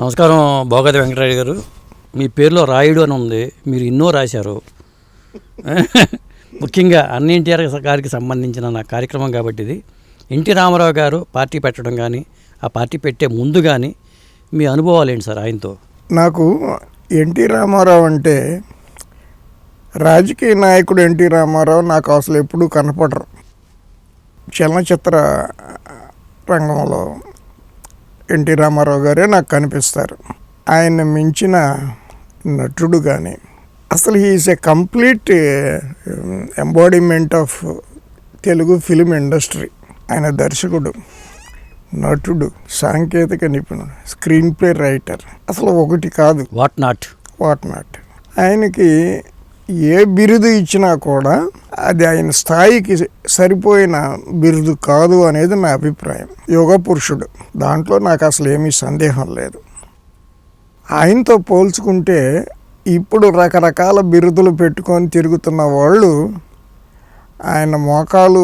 నమస్కారం భోగతి వెంకటరెడ్డి గారు. మీ పేరులో రాయుడు అని ఉంది. మీరు ఎన్నో రాశారు. ముఖ్యంగా అన్ని ఎన్టీఆర్ గారికి సంబంధించిన నా కార్యక్రమం కాబట్టి ఇది. ఎన్టీ రామారావు గారు పార్టీ పెట్టడం కానీ ఆ పార్టీ పెట్టే ముందు కానీ మీ అనుభవాలు ఏంటి సార్ ఆయనతో? నాకు ఎన్టీ రామారావు అంటే రాజకీయ నాయకుడు ఎన్టీ రామారావు నాకు అసలు ఎప్పుడూ కనపడరు. చలనచిత్ర రంగంలో ఎన్టీ రామారావు గారే నాకు కనిపిస్తారు. ఆయన మించిన నటుడు కానీ అసలు he is a complete embodiment of Telugu film industry ఆయన దర్శకుడు నటుడు సాంకేతిక నిపుణుడు స్క్రీన్ ప్లే రైటర్ అసలు ఒకటి కాదు. వాట్ నాట్ వాట్ నాట్ ఆయనకి ఏ బిరుదు ఇచ్చినా కూడా అది ఆయన స్థాయికి సరిపోయిన బిరుదు కాదు అనేది నా అభిప్రాయం. యోగ పురుషుడు. దాంట్లో నాకు అసలు ఏమీ సందేహం లేదు. ఆయనతో పోల్చుకుంటే ఇప్పుడు రకరకాల బిరుదులు పెట్టుకొని తిరుగుతున్న వాళ్ళు ఆయన మోకాలు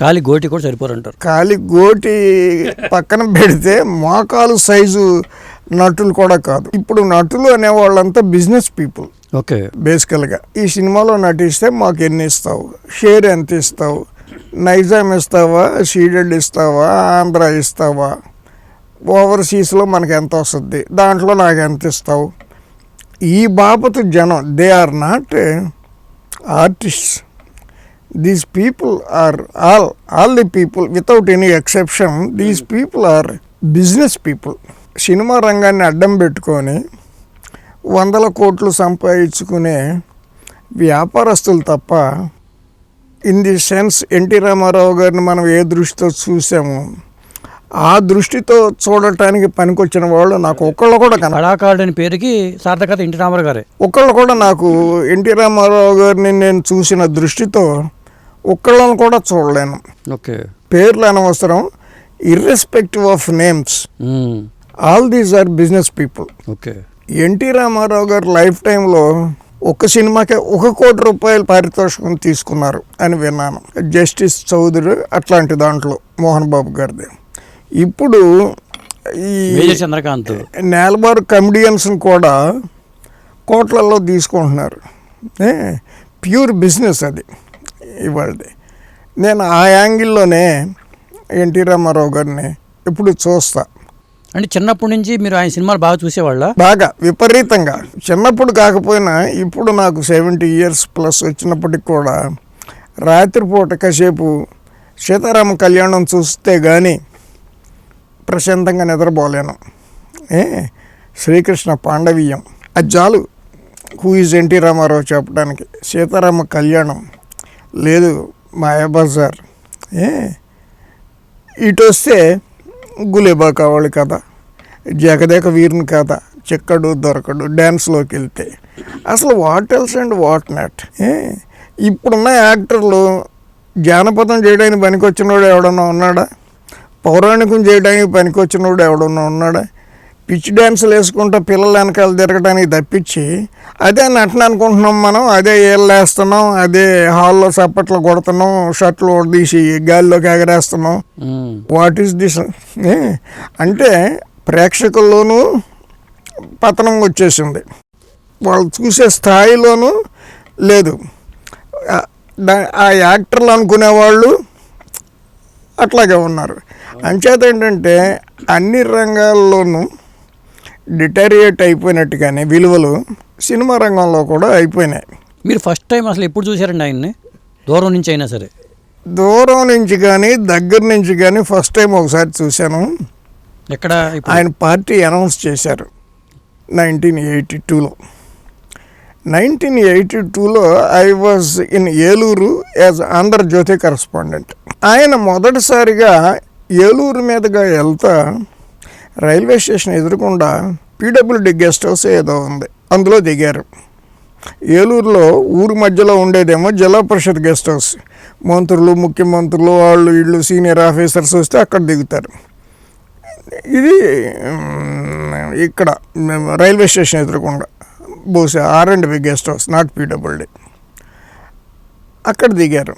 కాలి గోటి కూడా సరిపోరంటారు కాలి గోటి పక్కన పెడితే మోకాలు సైజు నటులు కూడా కాదు. ఇప్పుడు నటులు అనే వాళ్ళంతా బిజినెస్ పీపుల్. ఓకే. బేసికల్గా ఈ సినిమాలో నటిస్తే మాకు ఎన్ని ఇస్తావు? షేర్ ఎంత ఇస్తావు? నైజాం ఇస్తావా? సీడెడ్ ఇస్తావా? ఆంధ్ర ఇస్తావా? ఓవర్సీస్లో మనకు ఎంత వస్తుంది? దాంట్లో నాకు ఎంత ఇస్తావు? ఈ బాపతు జనం they are not artists. These people are all all the people without any exception these people are business people. Cinema రంగాన్ని అడ్డం పెట్టుకొని వందల కోట్లు సంపాదించుకునే వ్యాపారస్తులు తప్ప in the sense NT Rama Rao గారిని మనం ఏ దృష్టితో చూసాము ఆ దృష్టితో చూడటానికి పనికొచ్చిన వాళ్ళు నాకు ఒక్కళ్ళు కూడా కళాకారుడు అని పేరుకి సార్థకత ఎన్టీ రామారావు గారే. ఒక్కళ్ళు కూడా నాకు ఎన్టీ రామారావు గారిని నేను చూసిన దృష్టితో ఒక్కళ్ళని కూడా చూడలేను. ఓకే. పేర్లు అనవసరం irrespective of names. All these are business people okay. NT Rama Rao garu life టైంలో ఒక సినిమాకే ఒక కోటి రూపాయలు పారితోషికం తీసుకున్నారు అని విన్నాను. జస్టిస్ చౌదరి అట్లాంటి దాంట్లో మోహన్ బాబు గారిది. ఇప్పుడు ఈ చంద్రకాంత్. నేలబారు కమిడియన్స్ని కూడా కోట్లలో తీసుకుంటున్నారు. ప్యూర్ బిజినెస్ అది ఇవాళది. నేను ఆ యాంగిల్లోనే ఎన్టీ రామారావు గారిని ఇప్పుడు చూస్తా. అంటే చిన్నప్పటి నుంచి మీరు ఆయన సినిమాలు బాగా చూసేవాళ్ళ? బాగా విపరీతంగా. చిన్నప్పుడు కాకపోయినా ఇప్పుడు నాకు సెవెంటీ ఇయర్స్ ప్లస్ వచ్చినప్పటికి కూడా రాత్రిపూట కాసేపు సీతారామ కళ్యాణం చూస్తే కానీ ప్రశాంతంగా నిద్రపోలేను. ఏ? శ్రీకృష్ణ పాండవీయం. అది చాలు. హూ ఈజ్ ఎన్టీ రామారావు చెప్పడానికి. సీతారామ కళ్యాణం లేదు మాయాబజార్. ఏ? ఇటు వస్తే గులేబా కావాలి కదా జగదేక వీరుని కథ చెక్కడు దొరకడు డ్యాన్స్లోకి వెళ్తే. అసలు what else and what not ఇప్పుడున్న యాక్టర్లు జానపదం చేయడానికి పనికొచ్చినోడు ఎవడన్నా ఉన్నాడా? పౌరాణికం చేయడానికి పనికొచ్చినోడు ఎవడన్నా ఉన్నాడా? పిచ్చి డ్యాన్సులు వేసుకుంటూ పిల్లల వెనకాల తిరగడానికి తప్పించి అదే నటన అనుకుంటున్నాం మనం అదే ఏళ్ళు వేస్తున్నాం అదే హాల్లో చప్పట్లు కొడుతున్నాం షర్ట్లు తీసి గాలిలోకి ఎగరేస్తున్నాం. వాట్ ఈస్ దిస్ అంటే ప్రేక్షకుల్లోనూ పతనం వచ్చేసింది. వాళ్ళు చూసే స్థాయిలోనూ లేదు. ఆ- యాక్టర్లు అనుకునే వాళ్ళు అట్లాగే ఉన్నారు. అంచేత ఏంటంటే అన్ని రంగాల్లోనూ డిటరియేట్ అయిపోయినట్టుగానే విలువలు సినిమా రంగంలో కూడా అయిపోయినాయి. మీరు ఫస్ట్ టైం అసలు ఎప్పుడు చూసారండి ఆయన్ని? దూరం నుంచి అయినా సరే. దూరం నుంచి కానీ దగ్గర నుంచి కానీ ఫస్ట్ టైం ఒకసారి చూశాను. ఎక్కడ ఆయన పార్టీ అనౌన్స్ చేశారు నైన్టీన్ ఎయిటీ టూలో. నైన్టీన్ ఎయిటీ టూలో I was in Eluru as Andhra Jyothi correspondent ఆయన మొదటిసారిగా ఏలూరు మీదుగా వెళ్తా రైల్వే స్టేషన్ ఎదురుకుండా పీడబ్ల్యూడి గెస్ట్ హౌస్ ఏదో ఉంది. అందులో దిగారు. ఏలూరులో ఊరు మధ్యలో ఉండేదేమో జిల్లా పరిషత్ గెస్ట్ హౌస్. మంత్రులు ముఖ్యమంత్రులు వాళ్ళు వీళ్ళు సీనియర్ ఆఫీసర్స్ వస్తే అక్కడ దిగుతారు. ఇది ఇక్కడ రైల్వే స్టేషన్ ఎదురుకుండా. బహుశా R and B guest house not PWD. అక్కడ దిగారు.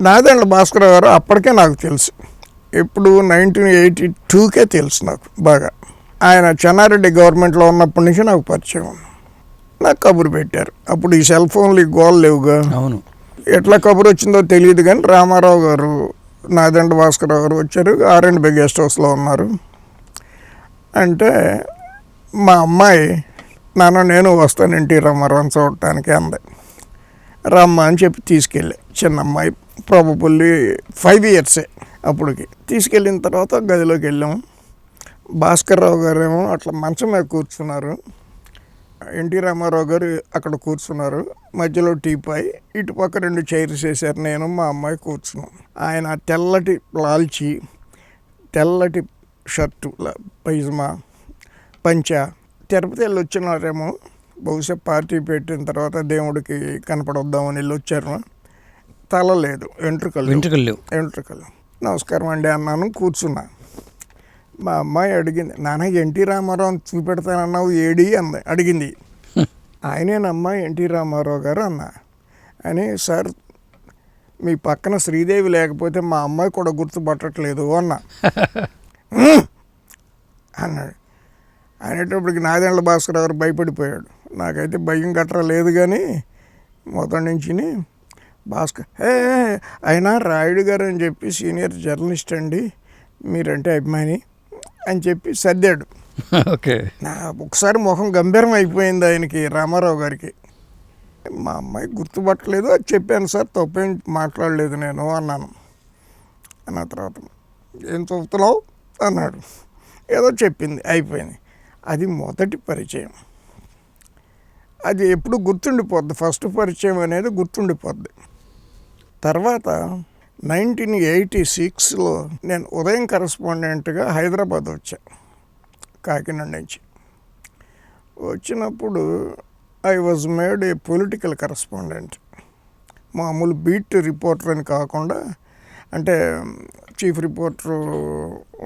నాదండ్ల భాస్కర్ గారు అప్పటికే నాకు తెలుసు. ఎప్పుడు నైన్టీన్ ఎయిటీ టూకే తెలుసు నాకు బాగా. ఆయన చెన్నారెడ్డి గవర్నమెంట్లో ఉన్నప్పటి నుంచి నాకు పరిచయం. నాకు కబురు పెట్టారు. అప్పుడు ఈ సెల్ ఫోన్లు ఈ గోల్ లేవుగా. అవును. ఎట్లా కబురు వచ్చిందో తెలియదు కానీ రామారావు గారు నాదండ భాస్కరరావు గారు వచ్చారు. ఆర్ అండ్ బి గెస్ట్ హౌస్లో ఉన్నారు. అంటే మా అమ్మాయి నాన్న నేను వస్తాను ఎన్టీ రామారావుని చూడటానికి అంది. రమ్మ అని చెప్పి తీసుకెళ్ళి. చిన్న అమ్మాయి ప్రాబబుల్లీ ఫైవ్ ఇయర్సే అప్పటికి. తీసుకెళ్ళిన తర్వాత గదిలోకి వెళ్ళాము భాస్కర్రావు గారు ఏమో అట్లా మంచం మీద కూర్చున్నారు. ఎన్టీ రామారావు గారు అక్కడ కూర్చున్నారు. మధ్యలో టీపాయ్ ఇటుపక్క రెండు చైర్స్ వేశారు. నేను మా అమ్మాయి కూర్చున్నాం. ఆయన తెల్లటి లాల్చి తెల్లటి షర్టు పైజమా పంచ. తిరుపతి వెళ్ళి వచ్చినారేమో. బహుశా పార్టీ పెట్టిన తర్వాత దేవుడికి కనపడొద్దామని వెళ్ళి వచ్చారు. తల లేదు వెంట్రుకలు. వెంట్రుకలు వెంట్రుకలు. నమస్కారం అండి అన్నాను కూర్చున్నా. మా అమ్మాయి అడిగింది నాన్న ఎన్టీ రామారావు చూపెడతానన్నావు ఏడి? అంది. అడిగింది. ఆయనేనమ్మా ఎన్టీ రామారావు గారు? అన్న. అని సార్ మీ పక్కన శ్రీదేవి లేకపోతే మా అమ్మాయి కూడా గుర్తుపట్టట్లేదు అన్న. అన్నాడు. అనేటప్పటికి నాదెండ్ల భాస్కర్ గారు భయపడిపోయాడు. నాకైతే భయం గట్రా లేదు కానీ మొదటి నుంచి భాస్కర్. ఏ అయినా రాయుడు గారు అని చెప్పి సీనియర్ జర్నలిస్ట్ అండి మీరంటే అభిమాని అని చెప్పి సర్దాడు. ఓకే. నా ఒకసారి ముఖం గంభీరం అయిపోయింది ఆయనకి రామారావు గారికి. మా అమ్మాయి గుర్తుపట్టలేదు అది చెప్పాను సార్ తప్పేం మాట్లాడలేదు నేను అన్నాను. అన్న తర్వాత ఏం చూపుతున్నావు అన్నాడు. ఏదో చెప్పింది అయిపోయింది. అది మొదటి పరిచయం. అది ఎప్పుడు గుర్తుండిపోద్ది ఫస్ట్ పరిచయం అనేది గుర్తుండిపోద్ది. తర్వాత నైన్టీన్ ఎయిటీ సిక్స్లో నేను ఉదయం కరస్పాండెంట్గా హైదరాబాద్ వచ్చా కాకినాడ నుంచి. వచ్చినప్పుడు I was made a political correspondent. మామూలు బీట్ రిపోర్టర్ అని కాకుండా అంటే చీఫ్ రిపోర్టర్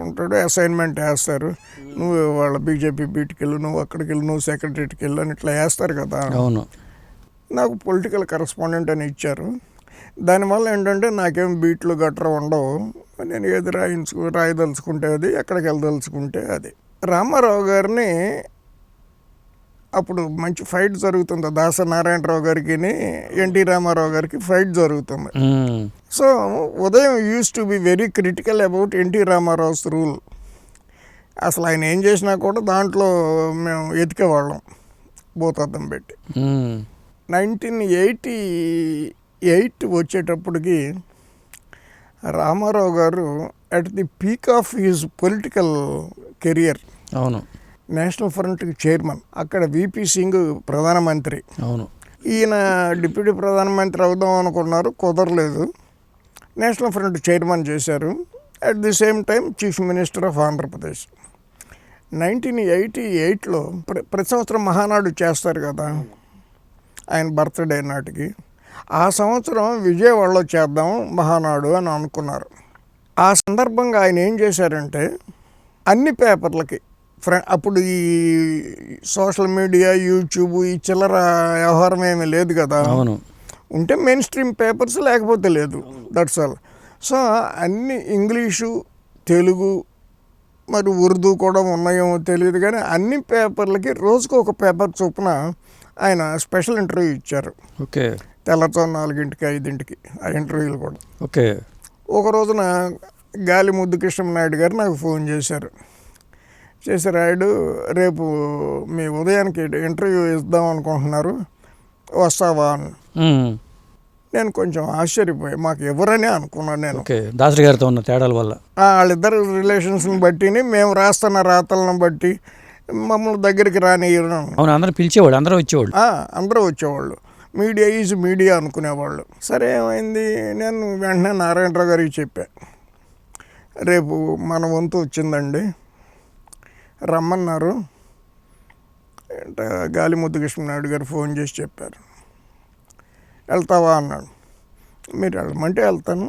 ఉంటాడు అసైన్మెంట్ వేస్తారు. నువ్వు వాళ్ళ బీజేపీ బీట్కి వెళ్ళు నువ్వు అక్కడికి వెళ్ళు నువ్వు సెక్రటరీకి వెళ్ళు అని ఇట్లా వేస్తారు కదా. అవును. నాకు పొలిటికల్ కరస్పాండెంట్ అని ఇచ్చారు. దానివల్ల ఏంటంటే నాకేం బీట్లు గట్రా ఉండవు. నేను ఏది రాయించుకు రాయదలుచుకుంటే అది ఎక్కడికి వెళ్ళదలుచుకుంటే అది. రామారావు గారిని అప్పుడు మంచి ఫైట్ జరుగుతుంది. దాస నారాయణరావు గారికి ఎన్టీ రామారావు గారికి ఫైట్ జరుగుతుంది. So Udayam used to be very critical about NT రామారావుస్ rule అసలు ఆయన ఏం చేసినా కూడా దాంట్లో మేము ఎతికేవాళ్ళం. భూతద్దం పెట్టి. నైన్టీన్ ఎయిటీ ఎయిట్ వచ్చేటప్పటికి Rama Rao garu at the peak of his political career అవును. నేషనల్ ఫ్రంట్కి చైర్మన్ అక్కడ విపి సింగ్ ప్రధానమంత్రి. అవును. ఈయన డిప్యూటీ ప్రధానమంత్రి అవుదాం అనుకున్నారు కుదరలేదు. నేషనల్ ఫ్రంట్ చైర్మన్ చేశారు. At the same time chief minister of Andhra Pradesh. Nineteen eighty ఎయిట్లో ప్రతి సంవత్సరం మహానాడు చేస్తారు కదా ఆయన బర్త్డే నాటికి. ఆ సంవత్సరం విజయవాడలో చేద్దాం మహానాడు అని అనుకున్నారు. ఆ సందర్భంగా ఆయన ఏం చేశారంటే అన్ని పేపర్లకి ఫ్ర అప్పుడు ఈ సోషల్ మీడియా యూట్యూబ్ ఈ చిల్లర వ్యవహారం ఏమీ లేదు కదా. అవును. ఉంటే మెయిన్ స్ట్రీమ్ పేపర్స్ లేకపోతే లేదు. దట్స్ ఆల్ సో అన్ని ఇంగ్లీషు తెలుగు మరి ఉర్దూ కూడా ఉన్నాయేమో తెలియదు కానీ అన్ని పేపర్లకి రోజుకు ఒక పేపర్ చొప్పున ఆయన స్పెషల్ ఇంటర్వ్యూ ఇచ్చారు. ఓకే. తెల్లతో నాలుగింటికి ఐదింటికి ఆ ఇంటర్వ్యూలు కూడా. ఓకే. ఒక రోజున గాలి ముద్దు కృష్ణనాయుడు గారు నాకు ఫోన్ చేశారు. చేసి రాయుడు రేపు మీ ఉదయానికి ఇంటర్వ్యూ ఇద్దాం అనుకుంటున్నారు. వస్తావా? అని. నేను కొంచెం ఆశ్చర్యపోయా. మాకు ఎవరని అనుకున్నాను నేను. ఓకే. దాసరి గారితో ఉన్న తేడాల వల్ల. వాళ్ళిద్దరు రిలేషన్స్ని బట్టిని మేము రాస్తున్న రాతలను బట్టి మమ్మల్ని దగ్గరికి అవును అందరూ పిలిచేవాడు అందరూ వచ్చేవాళ్ళు. అందరూ వచ్చేవాళ్ళు. మీడియా ఈజ్ మీడియా అనుకునేవాళ్ళు. సరే ఏమైంది? నేను వెంటనే నారాయణరావు గారికి చెప్పా. రేపు మన వంతు వచ్చిందండి. రమ్మన్నారు. గాలి ముద్దు కృష్ణనాయుడు గారు ఫోన్ చేసి చెప్పారు. వెళ్తావా? అన్నాడు. మీరు వెళ్ళమంటే వెళ్తాను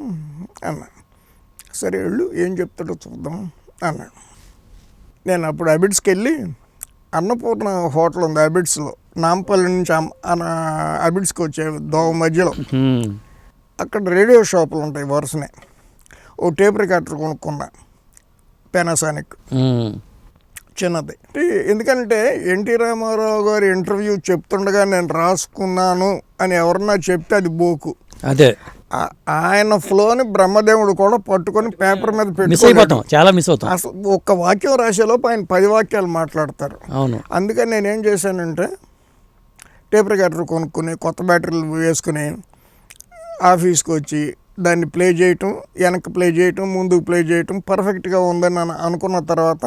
అన్నాను సరే వెళ్ళు ఏం చెప్తాడో చూద్దాం అన్నాడు. నేను అప్పుడు అబిడ్స్కి వెళ్ళి అన్నపూర్ణ హోటల్ ఉంది అబిడ్స్లో. నాంపల్లి నుంచి అబిడ్స్కి వచ్చే దోవ మధ్యలో. అక్కడ రేడియో షాపులు ఉంటాయి వరుసనే. ఓ టేప్ రికార్డర్ కొనుక్కున్నా పెనాసానిక్. చిన్నది. ఎందుకంటే ఎన్టీ రామారావు గారి ఇంటర్వ్యూ చెప్తుండగా నేను రాసుకున్నాను అని ఎవరన్నా చెప్తే అది బోకు. అదే. ఆయన ఫ్లోని బ్రహ్మదేవుడు కూడా పట్టుకొని పేపర్ మీద అయిపోతాం. చాలా మిస్ అవుతాం. అసలు ఒక్క వాక్యం రాసేలోపు ఆయన పది వాక్యాలు మాట్లాడతారు. అవును. అందుకని నేనేం చేశానంటే టేప్ రికార్డర్ కొనుక్కుని కొత్త బ్యాటరీలు వేసుకుని ఆఫీస్కి వచ్చి దాన్ని ప్లే చేయటం వెనక్కి ప్లే చేయటం ముందుకు ప్లే చేయటం పర్ఫెక్ట్గా ఉందని అను- అనుకున్న తర్వాత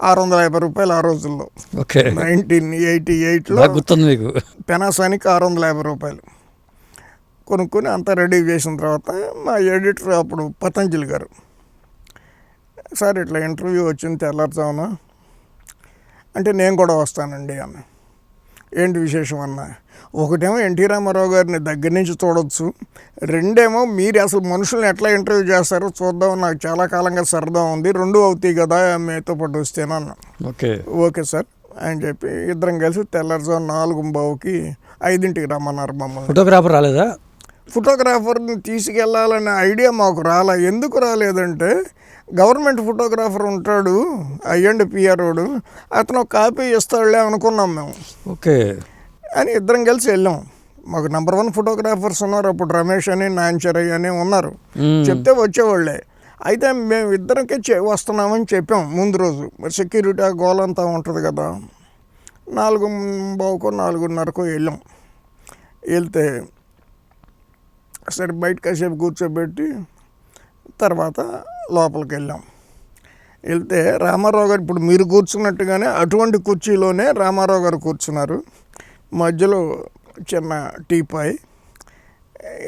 ఆరు వందల యాభై రూపాయలు ఆ రోజుల్లో. ఓకే. నైన్టీన్ ఎయిటీ ఎయిట్లో గుర్తుంది మీకు. పెనాసానికి ఆరు వందల యాభై రూపాయలు. కొనుక్కొని అంతా రెడీ చేసిన తర్వాత మా ఎడిటర్ అప్పుడు పతంజలి గారు సార్ ఇట్లా ఇంటర్వ్యూ వచ్చింది తెల్లారుజామున అంటే నేను కూడా వస్తానండి అన్న ఏంటి విశేషం అన్న? ఒకటేమో ఎన్టీ రామారావు గారిని దగ్గర నుంచి చూడొచ్చు. రెండేమో మీరు అసలు మనుషుల్ని ఎట్లా ఇంటర్వ్యూ చేస్తారో చూద్దాం. నాకు చాలా కాలంగా సరదా ఉంది. రెండు అవుతాయి కదా మీతో పాటు వస్తేనన్నా ఓకే. Okay sir. అని చెప్పి ఇద్దరం కలిసి తెల్లారుజాము నాలుగు బావుకి ఐదింటికి రమ్మన్నారు మమ్మల్ని. ఫోటోగ్రాఫర్ రాలేదా? ఫోటోగ్రాఫర్ని తీసుకెళ్ళాలనే ఐడియా మాకు రాలే. ఎందుకు రాలేదంటే గవర్నమెంట్ ఫోటోగ్రాఫర్ ఉంటాడు అయ్యండి పిఆర్ఓడు అతను ఒక కాపీ ఇస్తాడులే అనుకున్నాం మేము. ఓకే. అని ఇద్దరం కలిసి వెళ్ళాం. మాకు నెంబర్ వన్ ఫోటోగ్రాఫర్స్ ఉన్నారు అప్పుడు రమేష్ అని నాంచరయ్య అని ఉన్నారు. చెప్తే వచ్చేవాళ్ళే. అయితే మేము ఇద్దరికి చె వస్తున్నామని చెప్పాం ముందు రోజు. మరి సెక్యూరిటీ ఆ గోల్ అంతా ఉంటుంది కదా. నాలుగు బావుకో నాలుగున్నరకు వెళ్ళాం. వెళ్తే సరే బయట కాసేపు కూర్చోబెట్టి తర్వాత లోపలికి వెళ్ళాం వెళ్తే రామారావు గారు ఇప్పుడు మీరు కూర్చున్నట్టుగానే అటువంటి కుర్చీలోనే రామారావు గారు కూర్చున్నారు. మధ్యలో చిన్న టీపాయ్.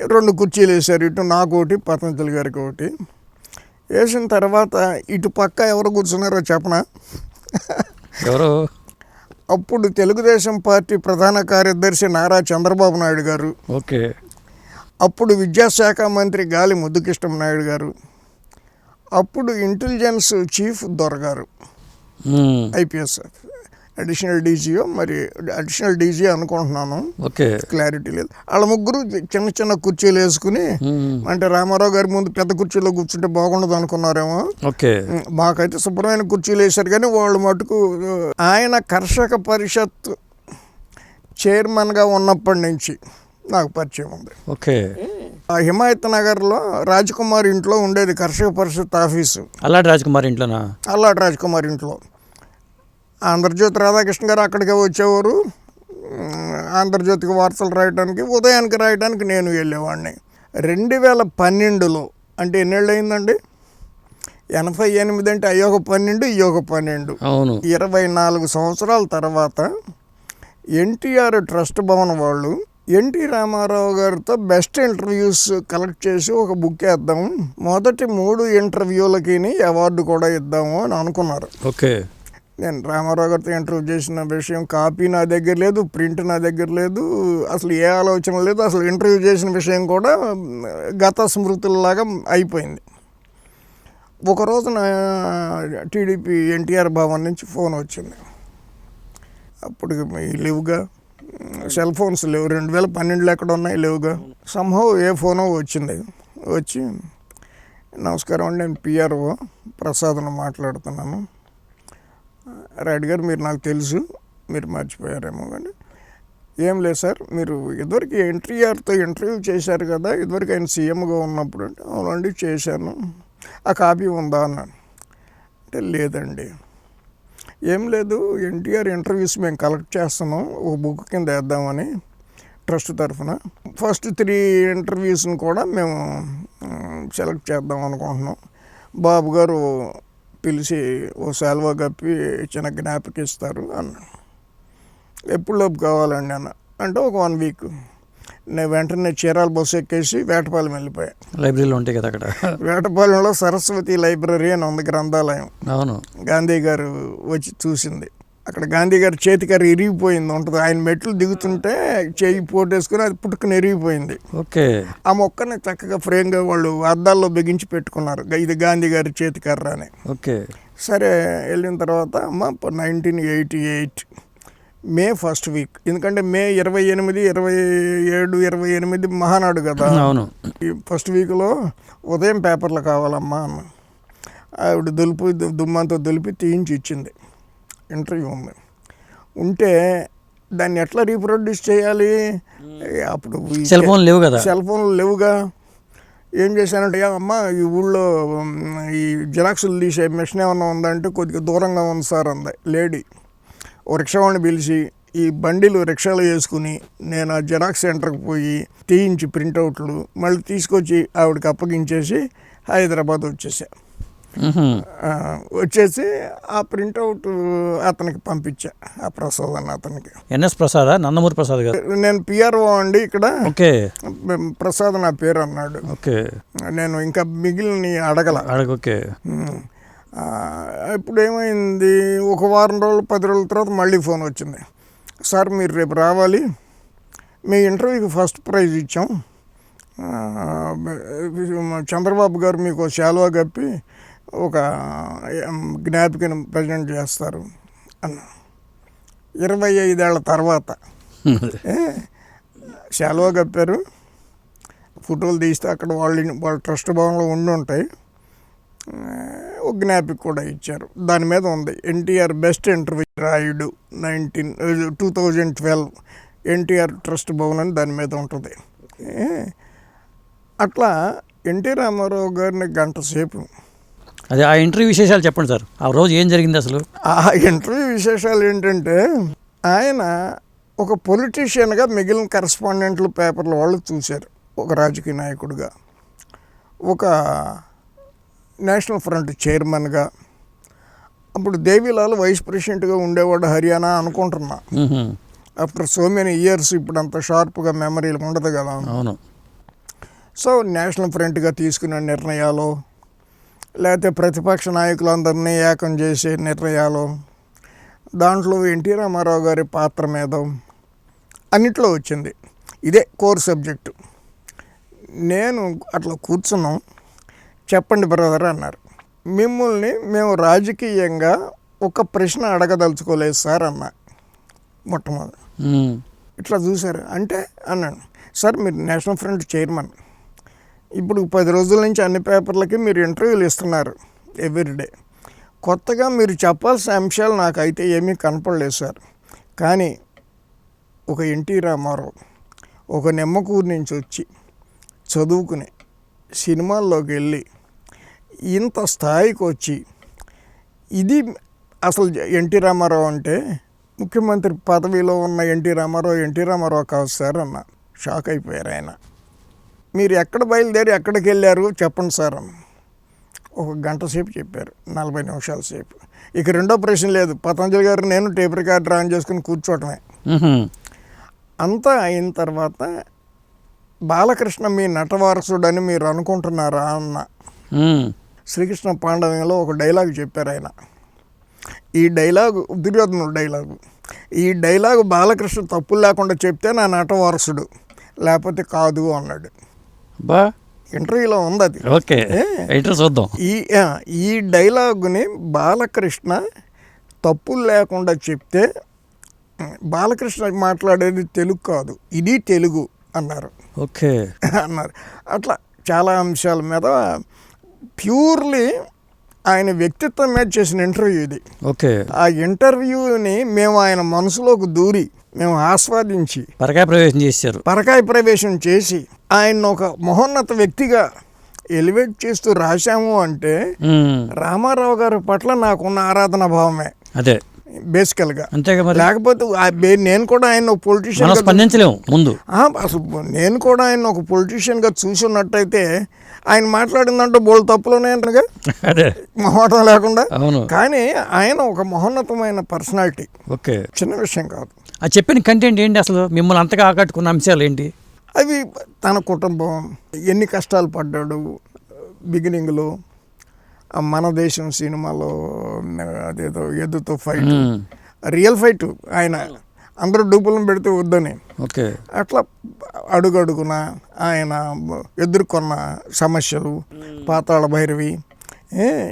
రెండు కుర్చీలు వేశారు. ఇటు నాకు ఒకటి పతంజలి గారికి ఒకటి. వేసిన తర్వాత ఇటు పక్క ఎవరు కూర్చున్నారో చెప్పనా? ఎవరు? అప్పుడు తెలుగుదేశం పార్టీ ప్రధాన కార్యదర్శి నారా చంద్రబాబు నాయుడు గారు. ఓకే. అప్పుడు విద్యాశాఖ మంత్రి గాలి ముద్దుకృష్ణ నాయుడు గారు. అప్పుడు ఇంటెలిజెన్స్ చీఫ్ దొరగారు. ఐపీఎస్ అడిషనల్ డీజీఓ మరి అడిషనల్ డీజీ అనుకుంటున్నాను. ఓకే. క్లారిటీ లేదు. వాళ్ళ ముగ్గురు చిన్న చిన్న కుర్చీలు వేసుకుని. అంటే రామారావు గారి ముందు పెద్ద కుర్చీలో కూర్చుంటే బాగుండదు అనుకున్నారేమో. ఓకే. మాకైతే శుభ్రమైన కుర్చీలు వేశారు కానీ వాళ్ళు మటుకు ఆయన కర్షక పరిషత్ చైర్మన్గా ఉన్నప్పటి నుంచి నాకు పరిచయం ఉంది. ఓకే. హిమాయత్ నగర్లో రాజ్కుమార్ ఇంట్లో ఉండేది కర్షక పరిషత్ ఆఫీసు. అల్లాడి రాజ్కుమార్ ఇంట్లోనా? అల్లాటి రాజ్కుమార్ ఇంట్లో. ఆంధ్రజ్యోతి రాధాకృష్ణ గారు అక్కడికే వచ్చేవారు. ఆంధ్రజ్యోతికి వార్తలు రాయడానికి ఉదయానికి రాయడానికి నేను వెళ్ళేవాడిని. రెండు వేల పన్నెండులో అంటే ఎన్నేళ్ళు అయిందండి ఎనభై ఎనిమిది అంటే అయ్యొక పన్నెండు ఇయ్యొక పన్నెండు. అవును. ఇరవై నాలుగు సంవత్సరాల తర్వాత ఎన్టీఆర్ ట్రస్ట్ భవన్ వాళ్ళు ఎన్టీ రామారావు గారితో బెస్ట్ ఇంటర్వ్యూస్ కలెక్ట్ చేసి ఒక బుక్ వేద్దాం. మొదటి మూడు ఇంటర్వ్యూలకి అవార్డు కూడా ఇద్దాము అని అనుకున్నారు. ఓకే. నేను రామారావు గారితో ఇంటర్వ్యూ చేసిన విషయం కాపీ నా దగ్గర లేదు ప్రింట్ నా దగ్గర లేదు అసలు ఏ ఆలోచన లేదు అసలు ఇంటర్వ్యూ చేసిన విషయం కూడా గత స్మృతుల్లాగా అయిపోయింది. ఒక రోజున టీడీపీ ఎన్టీఆర్ భవన్ నుంచి ఫోన్ వచ్చింది. అప్పుడు లేవుగా సెల్ ఫోన్స్ లేవు. రెండు వేల పన్నెండులో ఎక్కడ ఉన్నాయి? లేవుగా. సంహవ్ ఏ ఫోనో వచ్చింది. వచ్చి నమస్కారం అండి నేను పిఆర్ఓ ప్రసాద్ను మాట్లాడుతున్నాను. రెడ్డి గారు మీరు నాకు తెలుసు మీరు మర్చిపోయారేమో కానీ. ఏం లేదు సార్ మీరు ఇదివరకు ఎన్టీఆర్తో ఇంటర్వ్యూ చేశారు కదా ఇదివరకు ఆయన సీఎంగా ఉన్నప్పుడు అంటే అవునండి చేశాను. ఆ కాపీ ఉందా అన్నాను అంటే లేదండి. ఏం లేదు ఎన్టీఆర్ ఇంటర్వ్యూస్ మేము కలెక్ట్ చేస్తున్నాం ఒక బుక్ కింద వేద్దామని ట్రస్ట్ తరఫున. ఫస్ట్ త్రీ ఇంటర్వ్యూస్ని కూడా మేము సెలెక్ట్ చేద్దాం అనుకుంటున్నాం. బాబు గారు పిలిచి ఓ శాల్వా కప్పి చిన్న జ్ఞాపకిస్తారు అన్న. ఎప్పుడు లోపు కావాలండి అన్న. అంటే ఒక వన్ వీక్ నేను వెంటనే చీరాల బస్సు ఎక్కేసి వేటపాలెం వెళ్ళిపోయా. లైబ్రరీలో ఉంటాయి కదా అక్కడ. వేటపాలెంలో సరస్వతి లైబ్రరీ అని ఉంది గ్రంథాలయం. అవును. గాంధీ గారు వచ్చి చూసింది. అక్కడ గాంధీ గారి చేతికారు ఇరిగిపోయింది ఉంటుంది. ఆయన మెట్లు దిగుతుంటే చేయి పోటేసుకుని అది పుట్టుకుని ఇరిగిపోయింది ఓకే. ఆ మొక్కని చక్కగా ఫ్రేమ్గా వాళ్ళు అద్దాల్లో బిగించి పెట్టుకున్నారు. ఇది గాంధీ గారి చేతికర్ర అని. ఓకే. సరే వెళ్ళిన తర్వాత అమ్మ nineteen eighty eight May first week ఎందుకంటే మే ఇరవై ఎనిమిది ఇరవై ఏడు ఇరవై ఎనిమిది మహానాడు కదా. అవును. ఈ ఫస్ట్ వీక్లో ఉదయం పేపర్లు కావాలమ్మా అన్న. ఆవిడ దులిపి దు- దుమ్మంతా దులిపి తీయించి ఇచ్చింది. ఇంటర్వ్యూ ఉంది. ఉంటే దాన్ని ఎట్లా రీప్రొడ్యూస్ చేయాలి? అప్పుడు సెల్ ఫోన్ లేవు కదా. సెల్ ఫోన్లు లేవుగా. ఏం చేశానంటే "ఏ అమ్మ ఈ ఊళ్ళో ఈ జిరాక్సులు తీసే మిషన్ ఏమన్నా ఉందంటే కొద్దిగా దూరంగా ఉంది సార్ అంది. లేడీ. ఓ రిక్షా వాడిని పిలిచి ఈ బండిలు రిక్షాలో వేసుకుని నేను ఆ జిరాక్స్ సెంటర్కి పోయి తీయించి ప్రింటౌట్లు మళ్ళీ తీసుకొచ్చి ఆవిడకి అప్పగించేసి హైదరాబాద్ వచ్చేసా. వచ్చేసి ఆ ప్రింటౌట్ అతనికి పంపించా ఆ ప్రసాద్ అన్న అతనికి. ఎన్ఎస్ ప్రసాదా? నందమూరి ప్రసాద్ గారు. నేను పిఆర్ఓ అండి ఇక్కడ. ఓకే. ప్రసాద్ నా పేరు అన్నాడు. ఓకే. నేను ఇంకా మిగిలిన అడగల. అడగ ఓకే. ఇప్పుడు ఏమైంది ఒక వారం రోజులు పది రోజుల తర్వాత మళ్ళీ ఫోన్ వచ్చింది. సార్ మీరు రేపు రావాలి. మీ ఇంటర్వ్యూకి ఫస్ట్ ప్రైజ్ ఇచ్చాం. చంద్రబాబు గారు మీకు శాలువా కప్పి ఒక జ్ఞాపికను ప్రజెంట్ చేస్తారు. అన్న. ఇరవై ఐదేళ్ళ తర్వాత. శాలువా కప్పారు. ఫోటోలు తీస్తే అక్కడ వాళ్ళ వాళ్ళ ట్రస్ట్ భవన్లో ఉండి ఉంటాయి. ఒక జ్ఞాపిక కూడా ఇచ్చారు. దాని మీద ఉంది NTR best interview Rayudu nineteen two thousand twelve NTR trust Bhavan అని దాని మీద ఉంటుంది. అట్లా ఎన్టీ రామారావు గారిని గంట సేపు అదే ఆ ఇంటర్వ్యూ విశేషాలు చెప్పండి సార్. ఆ రోజు ఏం జరిగింది అసలు? ఆ ఇంటర్వ్యూ విశేషాలు ఏంటంటే ఆయన ఒక పొలిటీషియన్గా మిగిలిన కరస్పాండెంట్లు పేపర్ల వాళ్ళు చూశారు ఒక రాజకీయ నాయకుడిగా. ఒక నేషనల్ ఫ్రంట్ చైర్మన్గా. అప్పుడు దేవిలాల్ వైస్ ప్రెసిడెంట్గా ఉండేవాడు హర్యానా అనుకుంటున్నా. ఆఫ్టర్ సో మెనీ ఇయర్స్ ఇప్పుడు అంత షార్ప్గా మెమరీలు ఉండదు కదా. అవును. సో నేషనల్ ఫ్రంట్గా తీసుకున్న నిర్ణయాలు లేకపోతే ప్రతిపక్ష నాయకులందరినీ ఏకం చేసే నిర్ణయాలు దాంట్లో ఎన్టీ రామారావు గారి పాత్ర మీద అన్నిట్లో వచ్చింది. ఇదే కోర్ సబ్జెక్టు. నేను అట్లా కూర్చున్నాం. చెప్పండి బ్రదర్ అన్నారు. మిమ్మల్ని మేము రాజకీయంగా ఒక ప్రశ్న అడగదలుచుకోలేదు సార్ అన్న. మొట్టమొదటి. ఇట్లా చూశారు. అంటే అన్నాను సార్ మీరు నేషనల్ ఫ్రంట్ చైర్మన్. ఇప్పుడు పది రోజుల నుంచి అన్ని పేపర్లకి మీరు ఇంటర్వ్యూలు ఇస్తున్నారు ఎవ్రీడే కొత్తగా మీరు చెప్పాల్సిన అంశాలు నాకైతే ఏమీ కనపడలేదు సార్. కానీ ఒక ఎన్టీ రామారావు ఒక నిమ్మకూరు నుంచి వచ్చి చదువుకుని సినిమాల్లోకి వెళ్ళి ఇంత స్థాయికి వచ్చి ఇది అసలు ఎన్టీ రామారావు అంటే ముఖ్యమంత్రి పదవిలో ఉన్న ఎన్టీ రామారావు ఎన్టీ రామారావు కాదు సార్ అన్న. షాక్ అయిపోయారు ఆయన. మీరు ఎక్కడ బయలుదేరి ఎక్కడికి వెళ్ళారు చెప్పండి సార్ అన్న. ఒక గంట సేపు చెప్పారు నలభై నిమిషాల సేపు. ఇక రెండో ప్రశ్న లేదు. పతంజలి గారు నేను టేప్ రికార్డర్ ఆన్ చేసుకుని కూర్చోవటమే. అంతా అయిన తర్వాత బాలకృష్ణ మీ నటవారసుడని మీరు అనుకుంటున్నారా అన్న. శ్రీకృష్ణ పాండవ్యంలో ఒక డైలాగ్ చెప్పారు ఆయన. ఈ డైలాగు దుర్యోధనుడు డైలాగు. ఈ డైలాగు బాలకృష్ణ తప్పులు లేకుండా చెప్తే నా నటవారసుడు లేకపోతే కాదు అన్నాడు. బా ఇంటర్వ్యూలో ఉంది అది. ఓకే. చూద్దాం. ఈ ఈ డైలాగుని బాలకృష్ణ తప్పులు లేకుండా చెప్తే బాలకృష్ణ మాట్లాడేది తెలుగు కాదు ఇది తెలుగు అన్నారు. ఓకే. అన్నారు. అట్లా చాలా అంశాల మీద ప్యూర్లీ ఆయన వ్యక్తిత్వం మీద చేసిన ఇంటర్వ్యూ ఇది. ఓకే. ఆ ఇంటర్వ్యూని మేము ఆయన మనసులోకి దూరి మేము ఆస్వాదించి పరకాయ ప్రవేశం చేశారు. పరకాయ ప్రవేశం చేసి ఆయన ఒక మహోన్నత వ్యక్తిగా ఎలివేట్ చేస్తూ రాశాము అంటే. రామారావు గారి పట్ల నాకున్న ఆరాధన భావమే. అదే. బేసికల్గా. అంతేగా మరి? లేకపోతే నేను కూడా ఆయన మనం పొలిటీషియన్ స్పందించలేము ముందు. అసలు నేను కూడా ఆయన ఒక పొలిటీషియన్గా చూసున్నట్టయితే ఆయన మాట్లాడిందంటే బోల్ తప్పులోనే అంటగా అదే. మొహమాటం లేకుండా. అవును. కానీ ఆయన ఒక మహోన్నతమైన పర్సనాలిటీ. ఓకే. చిన్న విషయం కాదు. ఆ చెప్పిన కంటెంట్ ఏంటి అసలు? మిమ్మల్ని అంతగా ఆకట్టుకున్న అంశాలు ఏంటి? అవి తన కుటుంబం ఎన్ని కష్టాలు పడ్డాడు బిగినింగ్లో మన దేశం సినిమాలో అదేదో ఎద్దుతో ఫైట్. రియల్ ఫైట్ ఆయన. అందరూ డూపులను పెడితే వద్దని. ఓకే. అట్లా అడుగడుగున ఆయన ఎదుర్కొన్న సమస్యలు పాతాళ భైరవి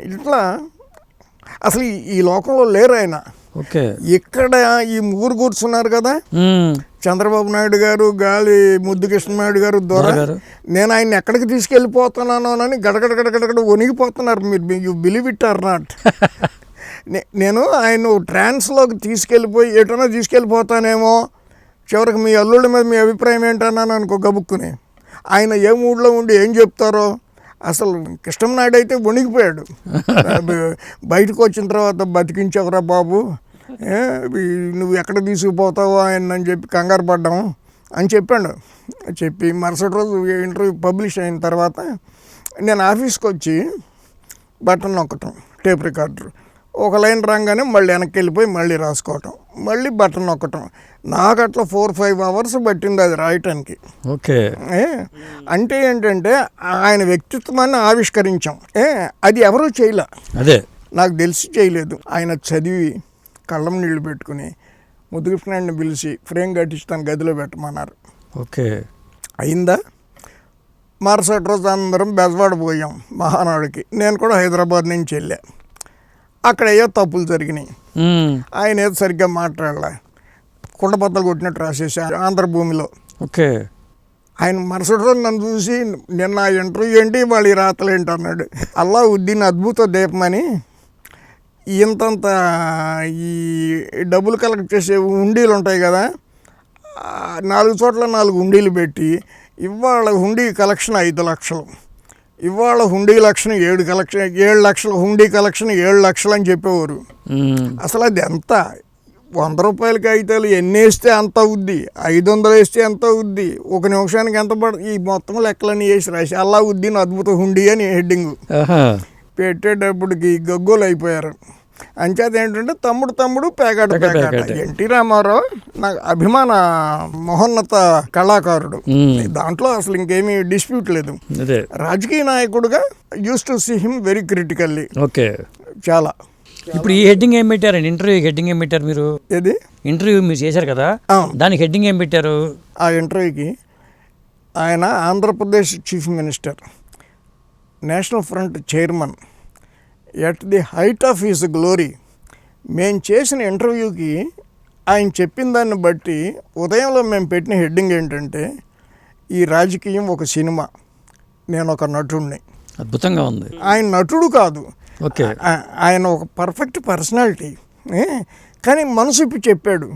ఇట్లా అసలు ఈ- లోకంలో లేరు ఆయన. ఓకే. ఇక్కడ ఈ ముగ్గురు కూర్చున్నారు కదా. చంద్రబాబు నాయుడు గారు గాలి ముద్దు కృష్ణనాయుడు గారు దొర గారు. నేను ఆయన ఎక్కడికి తీసుకెళ్ళిపోతున్నాను అని గడగడ గడగడ వణిగిపోతున్నారు. మీరు you believe it or not నేను ఆయన ట్రాన్స్లోకి తీసుకెళ్ళిపోయి ఎటైనా తీసుకెళ్ళిపోతానేమో చివరికి మీ అల్లుళ్ళ మీద మీ అభిప్రాయం ఏంటన్నాను అనుకో గబుక్కుని. ఆయన ఏ మూడ్లో ఉండి ఏం చెప్తారో అసలు కృష్ణనాయుడు అయితే వణిగిపోయాడు బయటకు వచ్చిన తర్వాత బతికించవరా బాబు నువ్వు ఎక్కడ తీసుకుపోతావో ఆయన అని చెప్పి కంగారు పడ్డాము అని చెప్పాడు. చెప్పి మరుసటి రోజు ఇంటర్వ్యూ పబ్లిష్ అయిన తర్వాత నేను ఆఫీస్కి వచ్చి బటన్ నొక్కటం టేప్ రికార్డర్. ఒక లైన్ రాగానే మళ్ళీ వెనక్కి వెళ్ళిపోయి మళ్ళీ రాసుకోవటం మళ్ళీ బటన్ నొక్కటం. నాకు అట్లా ఫోర్ ఫైవ్ అవర్స్ పట్టింది అది రాయటానికి. ఓకే. అంటే ఏంటంటే ఆయన వ్యక్తిత్వాన్ని ఆవిష్కరించాం. ఏ? అది ఎవరూ చేయలే. అదే. నాకు తెలిసి చేయలేదు. ఆయన చదివి కళ్ళం నీళ్ళు పెట్టుకుని ముద్దుకృష్ణాన్ని పిలిచి ఫ్రేమ్ కట్టించి తన గదిలో పెట్టమన్నారు. ఓకే. అయిందా? మరుసటి రోజు అందరం బెజవాడ పోయాం మహానాడుకి. నేను కూడా హైదరాబాద్ నుంచి వెళ్ళా. అక్కడ ఏదో తప్పులు జరిగినాయి. ఆయన ఏదో సరిగ్గా మాట్లాడలే. కుండబద్దలు కొట్టినట్టు రాసేసి ఆంధ్రభూమిలో. ఓకే. ఆయన మరుసటి రోజు నన్ను చూసి నిన్న ఇంటర్వ్యూ ఏంటి వాళ్ళు ఈ రాతలు ఏంటి అన్నాడు. అల్లా ఉద్దీన్ అద్భుత దీపమని ఇంతంత ఈ డబ్బులు కలెక్ట్ చేసే ఉండీలు ఉంటాయి కదా నాలుగు చోట్ల నాలుగు ఉండీలు పెట్టి ఇవాళ హుండీ కలెక్షన్ ఐదు లక్షలు. ఇవాళ హుండీ కలెక్షన్ ఏడు కలెక్షన్ ఏడు లక్షలు హుండీ కలెక్షన్ ఏడు లక్షలు అని చెప్పేవారు. అసలు అది ఎంత? వంద రూపాయల కాగితాలు ఎన్ని వేస్తే అంత అవుద్ది? ఐదు వందలు వేస్తే ఎంత అవుద్ది? ఒక నిమిషానికి ఎంత పడ ఈ మొత్తం లెక్కలన్నీ వేసి రాసి అల్లా ఉద్దీన్ అద్భుత హుండీ అని హెడ్డింగ్. పెట్టేటప్పటికి గగ్గోలు అయిపోయారు. అంచేత ఏంటంటే తమ్ముడు తమ్ముడు పేకాట పేకాట. ఎన్టీ రామారావు నాకు అభిమాన మహోన్నత కళాకారుడు. దాంట్లో అసలు ఇంకేమీ డిస్ప్యూట్ లేదు. రాజకీయ నాయకుడుగా used to see him very critically. Okay. చాలా. ఇప్పుడు ఈ హెడ్డింగ్ ఏం పెట్టారండి ఇంటర్వ్యూ హెడ్డింగ్ ఏం పెట్టారు మీరు? ఇది ఇంటర్వ్యూ మీరు చేశారు కదా. దానికి హెడ్డింగ్ ఏం పెట్టారు? ఆ ఇంటర్వ్యూకి ఆయన Andhra Pradesh chief minister national front chairman at the height of his glory. మేము చేసిన ఇంటర్వ్యూకి ఆయన చెప్పిన దాన్ని బట్టి ఉదయంలో మేము పెట్టిన హెడ్డింగ్ ఏంటంటే ఈ రాజకీయం ఒక సినిమా. నేను ఒక నటుడిని అద్భుతంగా ఉంది. ఆయన నటుడు కాదు. ఓకే. ఆయన ఒక పర్ఫెక్ట్ పర్సనాలిటీ. కానీ మనసు ఇప్పి చెప్పాడు.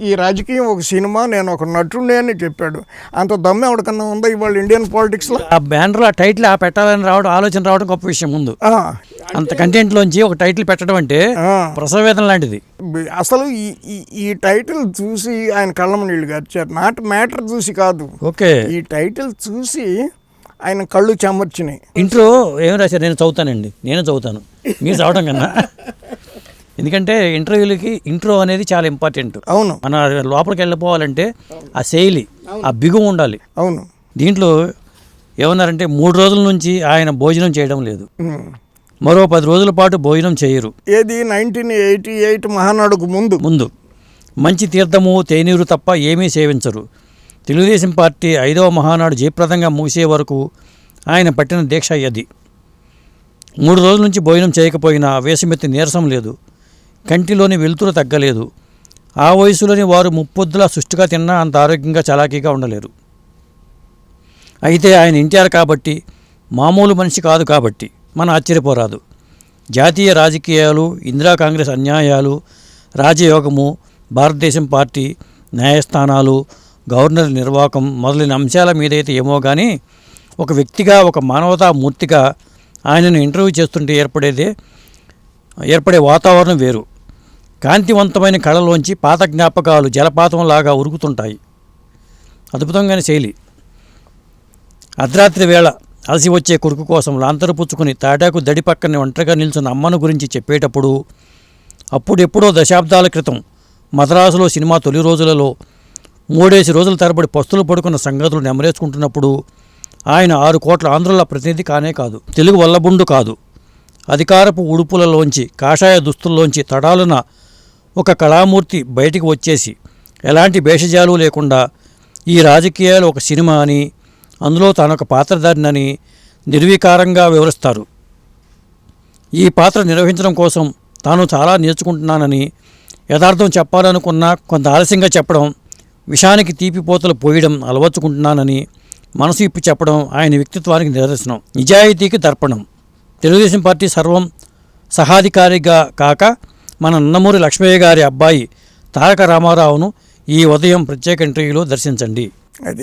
ఈ రాజకీయం ఒక సినిమా నేను ఒక నటుడిని అని చెప్పాడు. అంత దమ్ము ఎవరికన్నా ఉందా ఇవాళ ఇండియన్ పాలిటిక్స్లో ఆ బ్యానర్ ఆ టైటిల్ ఆ పెట్టాలని రావడం ఆలోచన రావడం గొప్ప విషయం ముందు. అంత కంటెంట్ లోంచి ఒక టైటిల్ పెట్టడం అంటే. ప్రసవేదన లాంటిది. అసలు ఈ ఈ- టైటిల్ చూసి ఆయన కళ్ళమ నీళ్ళు గార్చారు నాట్ మ్యాటర్ చూసి కాదు. ఓకే. ఈ టైటిల్ చూసి ఆయన కళ్ళు చెమర్చినాయి. ఇంట్రో ఏం రాశారు? నేను చదువుతానండి. నేను చదువుతాను. మీరు చదవడం కన్నా. ఎందుకంటే ఇంటర్వ్యూలకి ఇంట్రో అనేది చాలా ఇంపార్టెంట్. అవును. మన లోపలికి వెళ్ళిపోవాలంటే ఆ శైలి ఆ బిగు ఉండాలి. అవును. దీంట్లో ఏమన్నారంటే మూడు రోజుల నుంచి ఆయన భోజనం చేయడం లేదు. మరో పది రోజుల పాటు భోజనం చేయరు. ఏది నైన్టీన్ ఎయిటీ ఎయిట్ మహానాడుకు ముందు? ముందు. మంచి తీర్థము తేనీరు తప్ప ఏమీ సేవించరు. తెలుగుదేశం పార్టీ ఐదవ మహానాడు జయప్రదంగా ముగిసే వరకు ఆయన పట్టిన దీక్ష అది. మూడు రోజుల నుంచి భోజనం చేయకపోయినా వేసమెత్తి నీరసం లేదు. కంటిలోని వెలుతురు తగ్గలేదు. ఆ వయసులోని వారు ముప్పొద్దులా సుష్టిగా తిన్నా అంత ఆరోగ్యంగా చలాకీగా ఉండలేరు. అయితే ఆయన ఎన్టీఆర్ కాబట్టి మామూలు మనిషి కాదు కాబట్టి మన ఆశ్చర్యపోరాదు. జాతీయ రాజకీయాలు ఇందిరా కాంగ్రెస్ అన్యాయాలు రాజయోగము భారతదేశం పార్టీ న్యాయస్థానాలు గవర్నర్ నిర్వాహకం మొదలైన అంశాల మీదైతే ఏమో కానీ ఒక వ్యక్తిగా ఒక మానవతా మూర్తిగా ఆయనను ఇంటర్వ్యూ చేస్తుంటే ఏర్పడేదే ఏర్పడే వాతావరణం వేరు. కాంతివంతమైన కళలోంచి పాత జ్ఞాపకాలు జలపాతంలాగా ఉరుకుతుంటాయి. అద్భుతంగానే శైలి. అర్ధరాత్రి వేళ అలసి వచ్చే కొడుకు కోసం లాంతరు పుచ్చుకుని తాటాకు దడి పక్కన ఒంటరిగా నిల్చున్న అమ్మను గురించి చెప్పేటప్పుడు అప్పుడెప్పుడో దశాబ్దాల క్రితం మద్రాసులో సినిమా తొలి రోజులలో మూడేసి రోజుల తరబడి పస్తులు పడుకున్న సంగతులు నెమరేసుకుంటున్నప్పుడు ఆయన ఆరు కోట్ల ఆంధ్రుల ప్రతినిధి కానే కాదు. తెలుగు వల్లబుండు కాదు. అధికారపు ఉడుపులలోంచి కాషాయ దుస్తుల్లోంచి తడాలున ఒక కళామూర్తి బయటికి వచ్చేసి ఎలాంటి భేషజాలు లేకుండా ఈ రాజకీయాలు ఒక సినిమా అని అందులో తానొక పాత్రధారినని నిర్వీకారంగా వివరిస్తారు. ఈ పాత్ర నిర్వహించడం కోసం తాను చాలా నేర్చుకుంటున్నానని యథార్థం చెప్పాలనుకున్నా కొంత ఆలస్యంగా చెప్పడం విషానికి తీపిపోతలు పోయడం అలవర్చుకుంటున్నానని మనసు ఇప్పి చెప్పడం ఆయన వ్యక్తిత్వానికి నిదర్శనం. నిజాయితీకి దర్పణం. తెలుగుదేశం పార్టీ సర్వం సహాధికారిగా కాక మన నందమూరి లక్ష్మయ్య గారి అబ్బాయి తారక రామారావును ఈ ఉదయం ప్రత్యేక ఇంటర్వ్యూలో దర్శించండి. అది